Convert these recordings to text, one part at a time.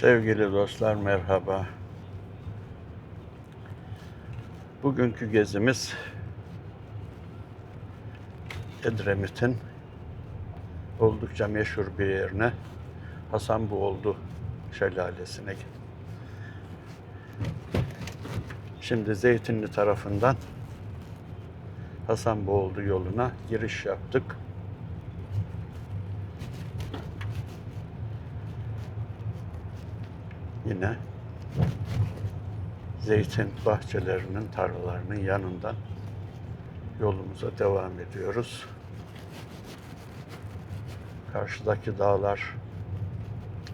Sevgili dostlar merhaba. Bugünkü gezimiz Edremit'in oldukça meşhur bir yerine Hasanbuoldu Şelalesi'ne. Şimdi Zeytinli tarafından Hasanbuoldu yoluna giriş yaptık. Yine zeytin bahçelerinin, tarlalarının yanından yolumuza devam ediyoruz. Karşıdaki dağlar,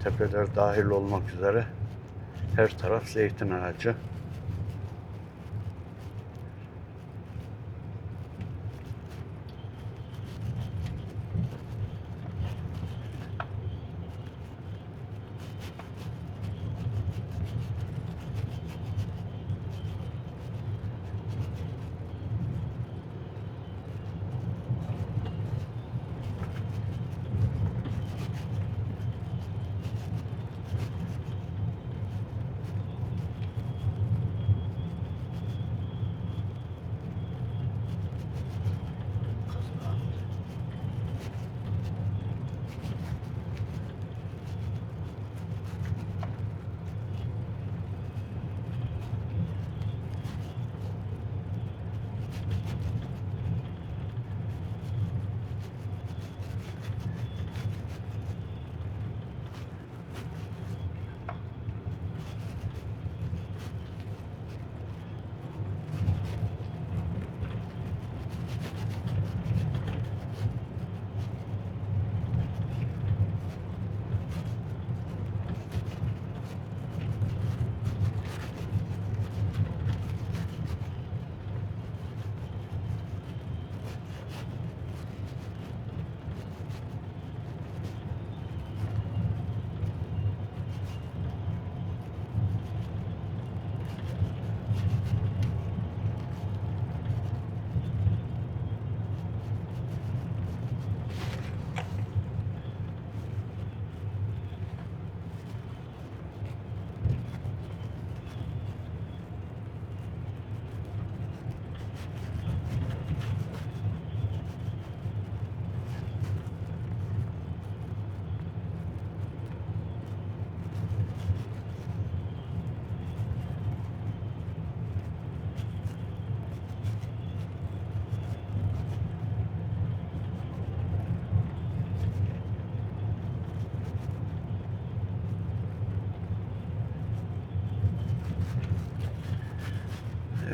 tepeler dahil olmak üzere her taraf zeytin ağacı.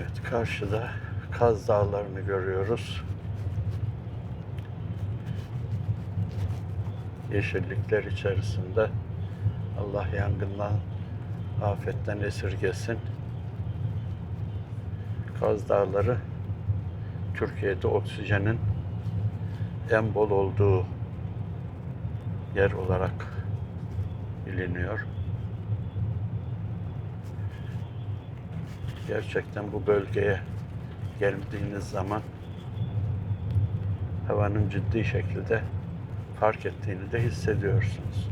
Evet, karşıda Kaz Dağları'nı görüyoruz. Yeşillikler içerisinde Allah yangından, afetten esirgesin. Kaz Dağları Türkiye'de oksijenin en bol olduğu yer olarak biliniyor. Gerçekten bu bölgeye geldiğiniz zaman havanın ciddi şekilde fark ettiğini de hissediyorsunuz.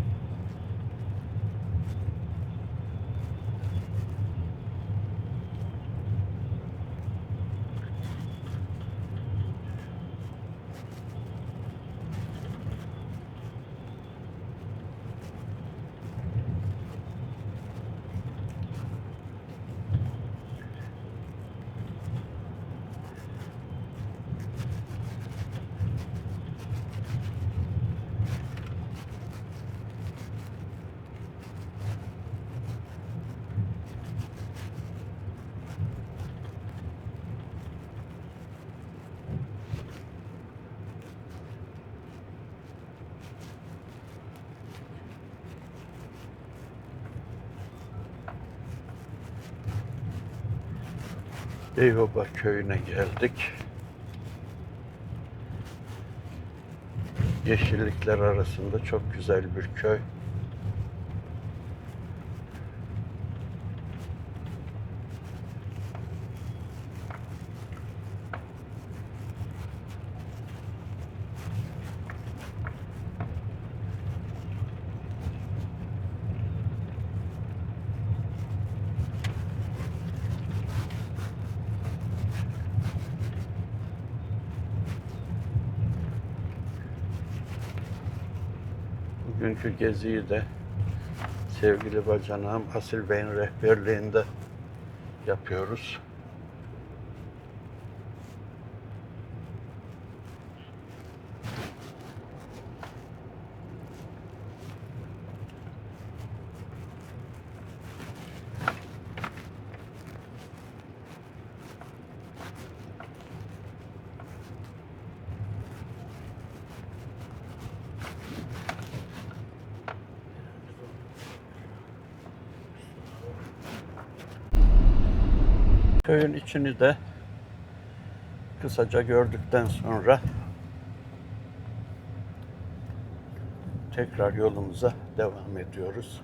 Beyhoba köyüne geldik. Yeşillikler arasında çok güzel bir köy. Bugünkü geziyi de sevgili bacanağım Asil Bey'in rehberliğinde yapıyoruz. Köyün içini de kısaca gördükten sonra tekrar yolumuza devam ediyoruz.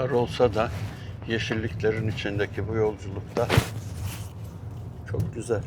Dar olsa da yeşilliklerin içindeki bu yolculukta çok güzel.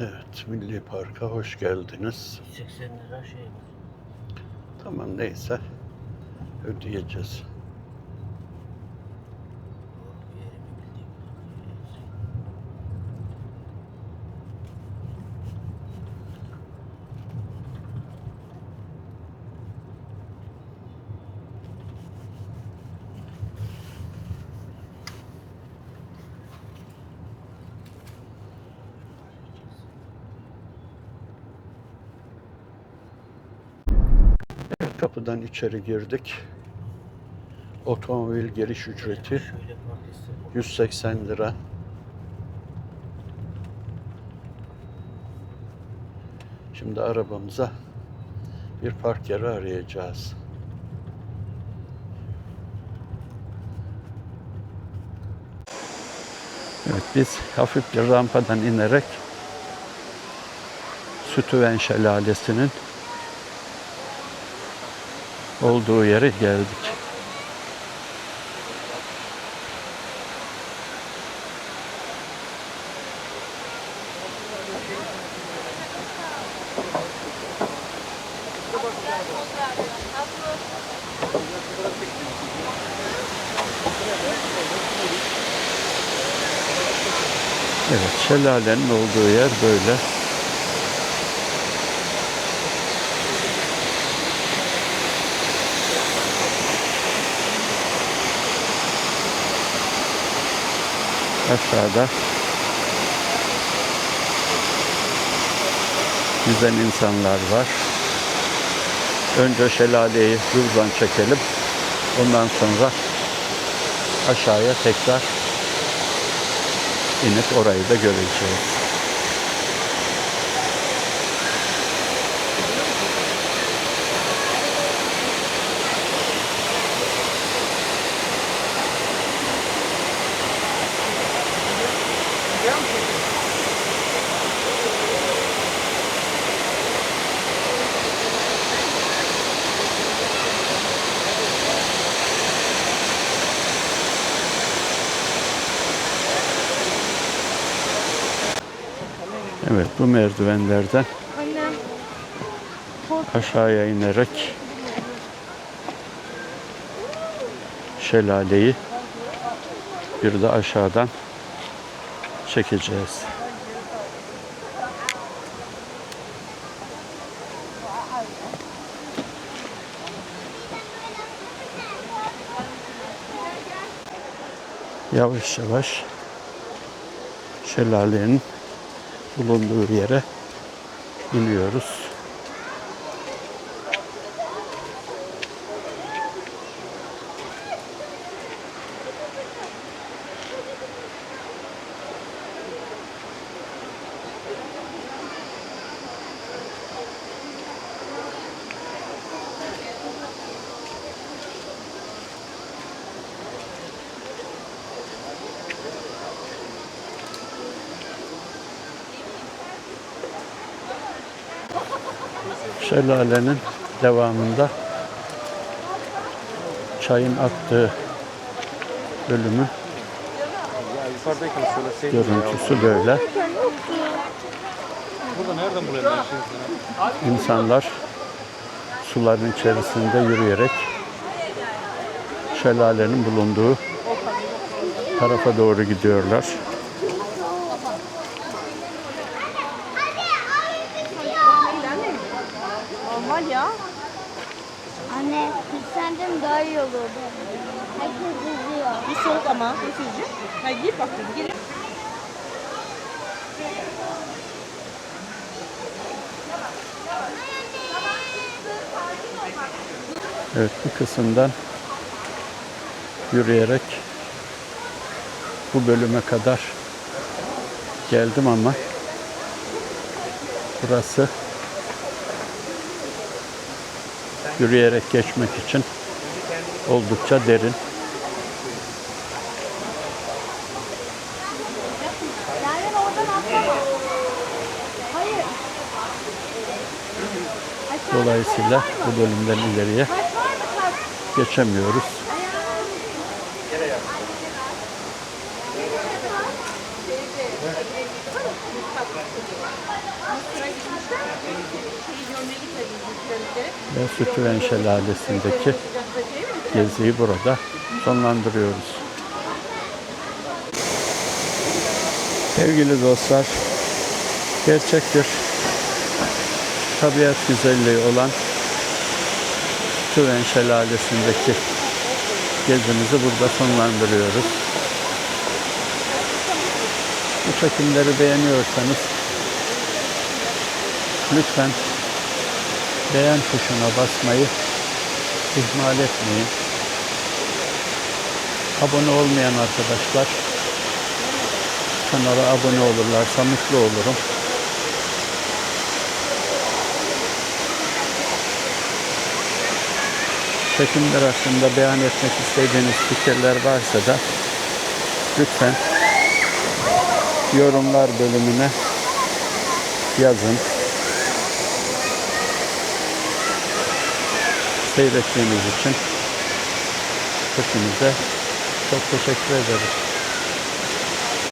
Evet, Milli Park'a hoş geldiniz. 80 lira şey var. Tamam neyse ödeyeceğiz. Doğru bir yeri mi bildiğim kapıdan içeri girdik. Otomobil giriş ücreti Şöyle park etsem. 180 lira. Şimdi arabamıza bir park yeri arayacağız. Evet biz hafif bir rampadan inerek Sütüven Şelalesi'nin olduğu yere geldik. Evet, şelalenin olduğu yer böyle. Aşağıda yüzen insanlar var. Önce şelaleyi hızlan çekelim. Ondan sonra aşağıya tekrar inip orayı da göreceğiz. Evet bu merdivenlerden aşağıya inerek şelaleyi bir de aşağıdan çekeceğiz. Yavaş yavaş şelalenin bulunduğu yere iniyoruz. Şelalenin devamında çayın aktığı bölümü görüntüsü böyle. İnsanlar suların içerisinde yürüyerek şelalenin bulunduğu tarafa doğru gidiyorlar. Evet bu kısımdan yürüyerek bu bölüme kadar geldim ama burası yürüyerek geçmek için oldukça derin. Dolayısıyla bu bölümden ileriye geçemiyoruz. Ve Sütüven Şelalesi'ndeki geziyi burada sonlandırıyoruz. Sevgili dostlar, gerçek bir tabiat güzelliği olan Sütüven Şelalesi'ndeki gezimizi burada sonlandırıyoruz. Bu çekimleri beğeniyorsanız lütfen beğen tuşuna basmayı ihmal etmeyin. Abone olmayan arkadaşlar kanala abone olurlarsa mutlu olurum. Çekimler hakkında beyan etmek istediğiniz fikirler varsa da lütfen yorumlar bölümüne yazın. Seyrettiğiniz için hepinize çok teşekkür ederiz.